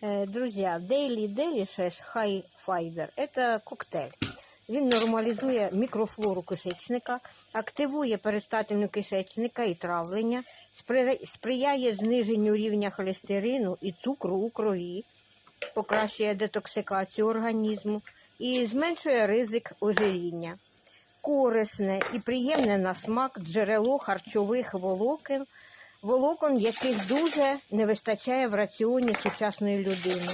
Э, Друзья, Daily Delicious High Fiber – это коктейль. Він нормалізує мікрофлору кишечника, активує перистательну кишечника і травлення, сприяє зниженню рівня холестерину і цукру у крові, покращує детоксикацію організму і зменшує ризик ожиріння. Корисне і приємне на смак джерело харчових волокон, волокон, яких дуже не вистачає в раціоні сучасної людини.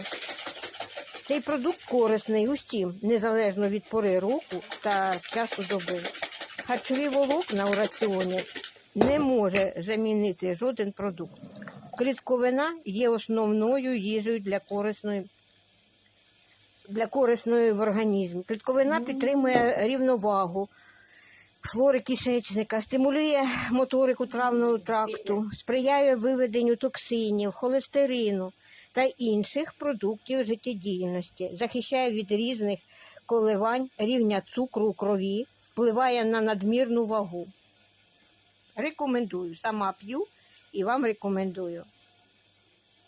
Цей продукт корисний усім, незалежно від пори року та часу доби. Харчові волокна у раціоні не може замінити жоден продукт. Клітковина є основною їжею для корисної, для корисної в організмі. Клітковина підтримує рівновагу флори кишечника, стимулює моторику травного тракту, сприяє виведенню токсинів, холестерину та інших продуктів життєдіяльності, захищає від різних коливань рівня цукру у крові, впливає на надмірну вагу. Рекомендую, сама п'ю і вам рекомендую.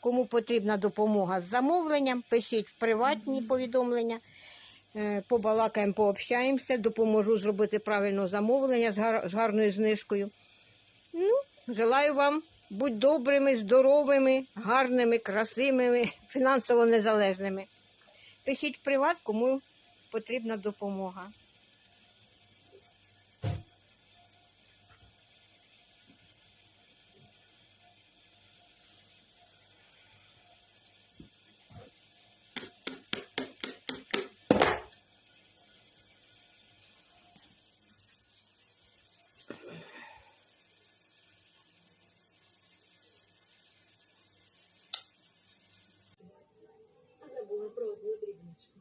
Кому потрібна допомога з замовленням, пишіть в приватні повідомлення. Е, Побалакаємо, пообщаємося, допоможу зробити правильне замовлення з, гар- з гарною знижкою. Ну, желаю вам бути добрими, здоровими, гарними, красивими, фінансово незалежними. Пишіть приват, кому потрібна допомога. Забула про одну дрібничку.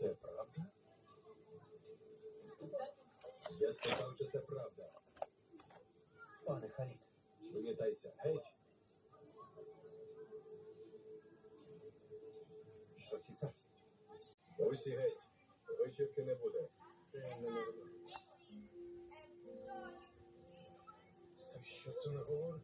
Це правда? Я сказав, що це правда. Пане Халід, вимітайся геть. Усі геть. Вечірки не буде. Це не можна. Та що це не говорить?